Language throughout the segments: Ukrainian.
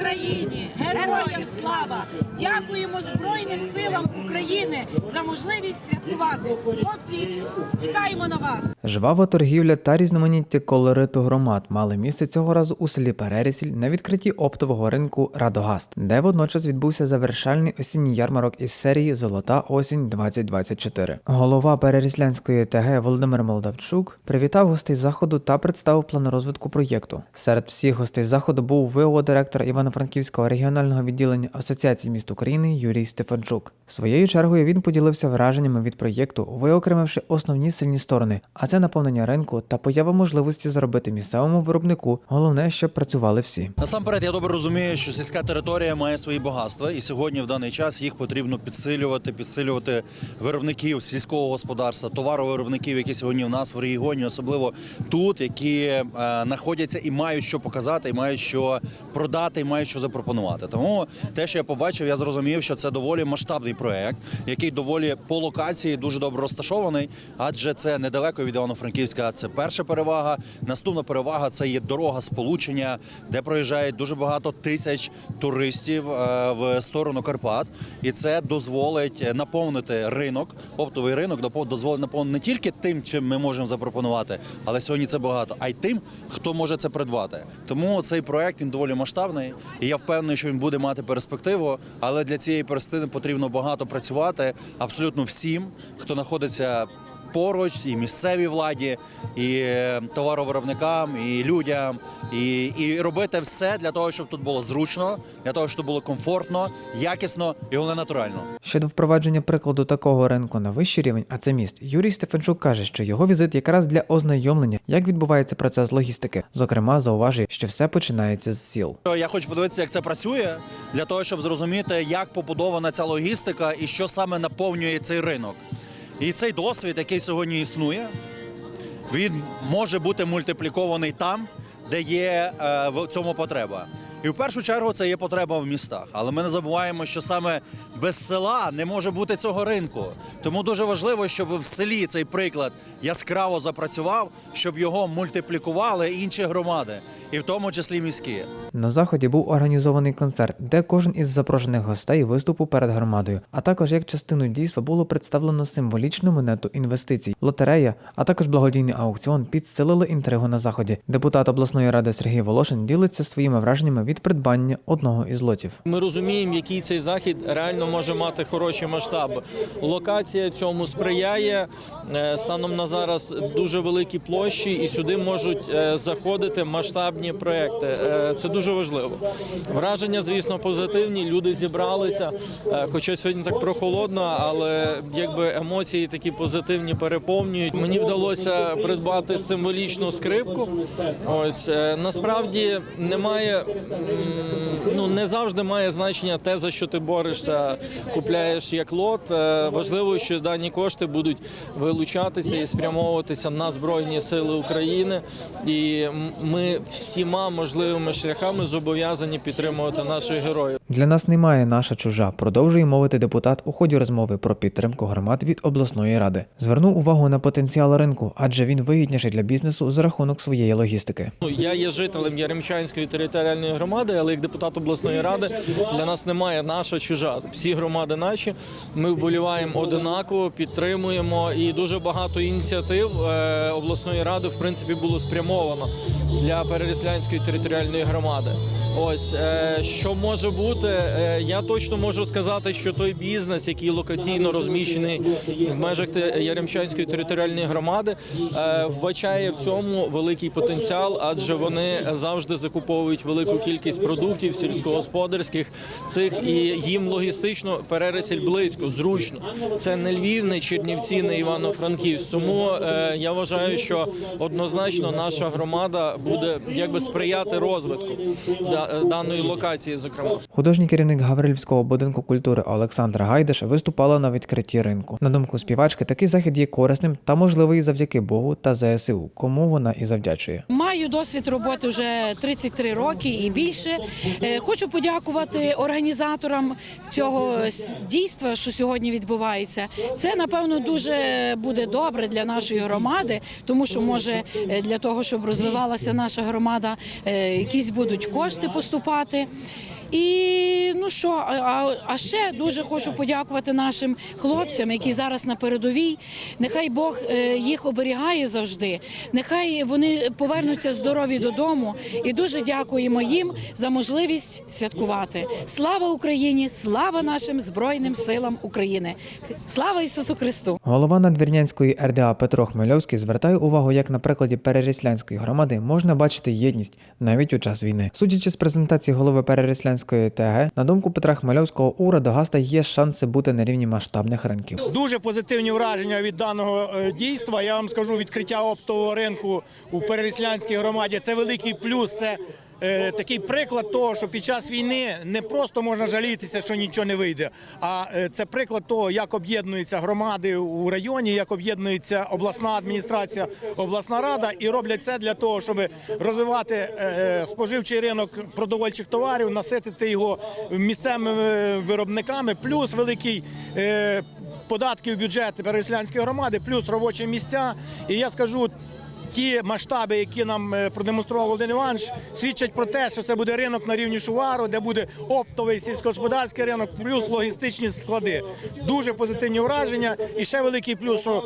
Україні! Героям слава! Дякуємо Збройним силам України за можливість святкувати. Хлопці, чекаємо на вас! Жвава торгівля та різноманіття колориту громад мали місце цього разу у селі Перерісіль на відкритті оптового ринку Радогаст, де водночас відбувся завершальний осінній ярмарок із серії Золота осінь 2024. Голова Переріслянської ТГ Володимир Молдавчук привітав гостей заходу та представив план розвитку проєкту. Серед всіх гостей заходу був ВО директор Івано-Франківського регіонального відділення Асоціації міст України Юрій Стефанчук. Своєю чергою він поділився враженнями від проєкту, виокремивши основні сильні сторони, а це наповнення ринку та поява можливості заробити місцевому виробнику. Головне, щоб працювали всі. Насамперед, я добре розумію, що сільська територія має свої багатства, і сьогодні в даний час їх потрібно підсилювати, підсилювати виробників сільського господарства, товаровиробників, які сьогодні в нас в регіоні, особливо тут, які е, знаходяться і мають що показати, і мають що продати, і мають що запропонувати. Тому те, що я побачив, я зрозумів, що це доволі масштабний проект, який доволі по локації дуже добре розташований, адже це недалеко від Івано-Франківська. Це перша перевага. Наступна перевага це є дорога сполучення, де проїжджають дуже багато тисяч туристів е, в сторону Карпат, і це дозволить наповнити ринок, оптовий ринок, дозволить наповнити не тільки тим, чим ми можемо запропонувати, але сьогодні це багато, а й тим, хто може це придбати. Тому цей проект він доволі масштабний, і я впевнений, що він буде мати перспективу. Але для цієї перспективи потрібно багато працювати абсолютно всім, хто знаходиться. Поруч і місцевій владі, і е, товаровиробникам, і людям, і, і робити все для того, щоб тут було зручно, для того, щоб було комфортно, якісно і головне натурально. Щодо впровадження прикладу такого ринку на вищий рівень, а це міст, Юрій Стефанчук каже, що його візит якраз для ознайомлення, як відбувається процес логістики. Зокрема, зауважує, що все починається з сіл. Я хочу подивитися, як це працює, для того, щоб зрозуміти, як побудована ця логістика і що саме наповнює цей ринок. І цей досвід, який сьогодні існує, він може бути мультиплікований там, де є е, в цьому потреба. І в першу чергу це є потреба в містах. Але ми не забуваємо, що саме без села не може бути цього ринку. Тому дуже важливо, щоб в селі цей приклад яскраво запрацював, щоб його мультиплікували інші громади, і в тому числі міські. На заході був організований концерт, де кожен із запрошених гостей виступив перед громадою. А також як частину дійства було представлено символічну монету інвестицій, лотерея, а також благодійний аукціон підсилили інтригу на заході. Депутат обласної ради Сергій Волошин ділиться своїми враженнями від придбання одного із лотів. Ми розуміємо, який цей захід реально може мати хороші масштаби. Локація цьому сприяє Е, станом на зараз дуже великі площі, і сюди можуть е, заходити масштабні проекти. Е, Це дуже важливо. Враження, звісно, позитивні. Люди зібралися. Хоча сьогодні так прохолодно, але якби емоції такі позитивні переповнюють. Мені вдалося придбати символічну скрипку. Ось насправді немає ну не завжди має значення те, за що ти борешся, купляєш як лот. Е, Важливо, що дані кошти будуть вилучатися і спрямовуватися на збройні сили України, і ми всіма можливими шляхами зобов'язані підтримувати наших героїв. Для нас немає наша чужа, продовжує мовити депутат у ході розмови про підтримку громад від обласної ради. Звернув увагу на потенціал ринку, адже він вигідніший для бізнесу за рахунок своєї логістики. Ну, я є жителем Яремчанської територіальної громади, але як депутат обласної ради для нас немає наша чужа. Всі громади наші. Ми вболіваємо одинаково, підтримуємо і дуже багато ініціатив е, обласної ради в принципі було спрямовано для Переріслянської територіальної громади. Ось е, що може бути, е, я точно можу сказати, що той бізнес, який локаційно розміщений в межах Яремчанської територіальної громади, е, вбачає в цьому великий потенціал, адже вони завжди закуповують велику кількість продуктів сільськогосподарських цих і їм логістично перересіль близько, зручно. Це не Львів, не Чернівці, не Івано-Франківськ. Тому я вважаю, що однозначно наша громада буде якби сприяти розвитку е, даної локації, зокрема. Художній керівник Гаврилівського будинку культури Олександра Гайдаш виступала на відкритті ринку. На думку співачки, такий захід є корисним та можливий завдяки Богу та ЗСУ, кому вона і завдячує. Маю досвід роботи вже 33 роки і більше. Е, Хочу подякувати організаторам цього дійства, що сьогодні відбувається. Це напевно дуже буде добре для нашої громади, тому що може е, для того, щоб розвивалася наша громада, е, якісь будуть кошти поступати. І ну що, а, а- ще дуже хочу подякувати нашим хлопцям, які зараз на передовій. Нехай Бог е, їх оберігає завжди. Нехай вони повернуться здорові додому. І дуже дякуємо їм за можливість святкувати. Слава Україні! Слава нашим збройним силам України! Слава Ісусу Христу! Голова надвірнянської РДА Петро Хмельовський звертає увагу, як на прикладі Переріслянської громади можна бачити єдність навіть у час війни. Судячи з презентації голови Переріслянської ТГ, на думку Петра Хмельовського, у Радогаста є шанси бути на рівні масштабних ринків. Дуже позитивні враження від даного е, дійства. Я вам скажу, відкриття оптового ринку у Переріслянській громаді це великий плюс. Це е, такий приклад того, що під час війни не просто можна жалітися, що нічого не вийде. А е, це приклад того, як об'єднуються громади у районі, як об'єднується обласна адміністрація, обласна рада і роблять це для того, щоб розвивати е, споживчий ринок продовольчих товарів, наситити його місцевими виробниками, плюс великий. Податки в бюджет Переслянської громади, плюс робочі місця. І я скажу, ті масштаби, які нам е, продемонстрував Володимир Іванович, свідчать про те, що це буде ринок на рівні Шувару, де буде оптовий сільськогосподарський ринок, плюс логістичні склади. Дуже позитивні враження. І ще великий плюс, що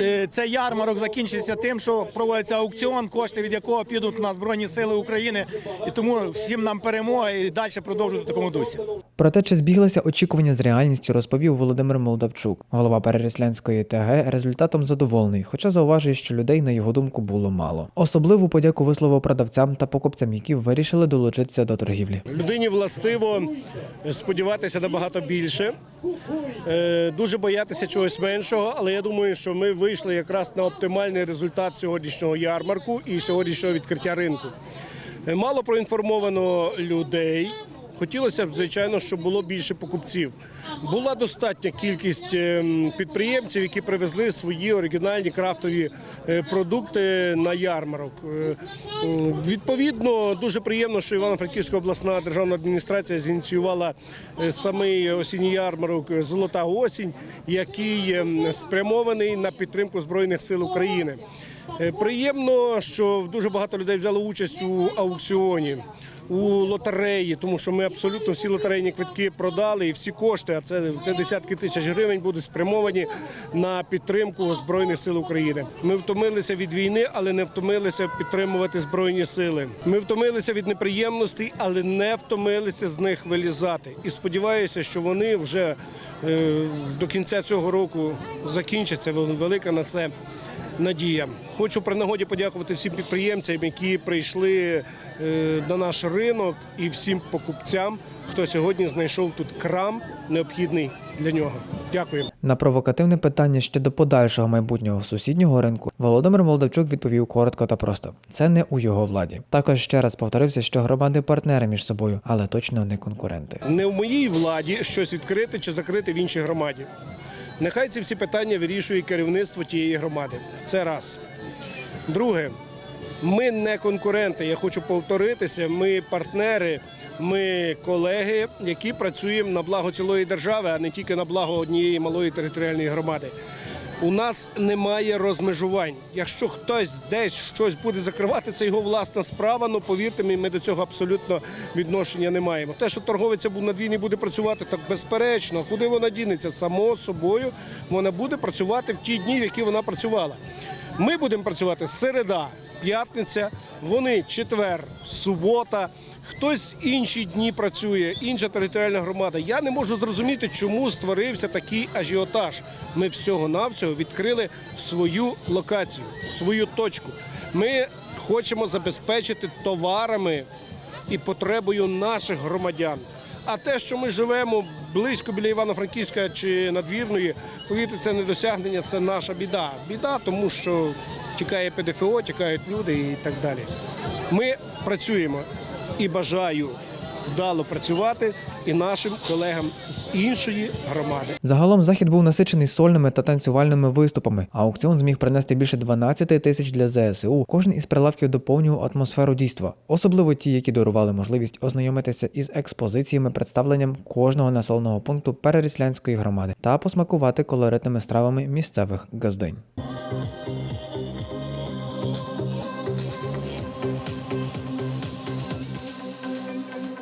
е, цей ярмарок закінчиться тим, що проводиться аукціон, кошти від якого підуть на Збройні Сили України. І тому всім нам перемога і далі продовжувати в такому дусі. Про те, чи збіглися очікування з реальністю, розповів Володимир Молдавчук. Голова Переріслянської ТГ результатом задоволений, хоча зауважує, що людей на його думку було мало. Особливу подяку висловив продавцям та покупцям, які вирішили долучитися до торгівлі. Людині властиво сподіватися набагато більше, е, дуже боятися чогось меншого, але я думаю, що ми вийшли якраз на оптимальний результат сьогоднішнього ярмарку і сьогоднішнього відкриття ринку. Е, Мало проінформовано людей. Хотілося б, звичайно, щоб було більше покупців. Була достатня кількість ем, підприємців, які привезли свої оригінальні крафтові е, продукти на ярмарок. Е, Відповідно, дуже приємно, що Івано-Франківська обласна державна адміністрація зініціювала е, самий осінній ярмарок е, Золота осінь, який ем, спрямований на підтримку збройних сил України. Е, Приємно, що дуже багато людей взяло участь у аукціоні. У лотереї, тому що ми абсолютно всі лотерейні квитки продали, і всі кошти, а це, це десятки тисяч гривень, будуть спрямовані на підтримку збройних сил України. Ми втомилися від війни, але не втомилися підтримувати збройні сили. Ми втомилися від неприємностей, але не втомилися з них вилізати. І сподіваюся, що вони вже е, до кінця цього року закінчаться. Велика на це надія. Хочу при нагоді подякувати всім підприємцям, які прийшли е, на наш ринок, і всім покупцям, хто сьогодні знайшов тут крам необхідний для нього. Дякую. На провокативне питання щодо подальшого майбутнього сусіднього ринку Володимир Молдавчук відповів коротко та просто: це не у його владі. Також ще раз повторився, що громади партнери між собою, але точно не конкуренти. Не в моїй владі щось відкрити чи закрити в іншій громаді. Нехай ці всі питання вирішує керівництво тієї громади. Це раз. Друге, ми не конкуренти. Я хочу повторитися. Ми партнери, ми колеги, які працюємо на благо цілої держави, а не тільки на благо однієї малої територіальної громади. У нас немає розмежувань. Якщо хтось десь щось буде закривати, це його власна справа. Ну повірте ми до цього абсолютно відношення не маємо. Те, що торговиця на двійні буде працювати, так безперечно. Куди вона дінеться? Само собою вона буде працювати в ті дні, в які вона працювала. Ми будемо працювати середа, п'ятниця, вони четвер, субота. Хтось інші дні працює, інша територіальна громада. Я не можу зрозуміти, чому створився такий ажіотаж. Ми всього-навсього відкрили свою локацію, свою точку. Ми хочемо забезпечити товарами і потребою наших громадян. А те, що ми живемо близько біля Івано-Франківська чи надвірної, повірте, це не досягнення, це наша біда. Біда, тому що тікає ПДФО, тікають люди і так далі. Ми працюємо і бажаю вдало працювати і нашим колегам з іншої громади. Загалом захід був насичений сольними та танцювальними виступами. Аукціон зміг принести більше 12 тисяч для ЗСУ. Кожен із прилавків доповнював атмосферу дійства, особливо ті, які дарували можливість ознайомитися із експозиціями, представленням кожного населеного пункту Переріслянської громади та посмакувати колоритними стравами місцевих газдинь.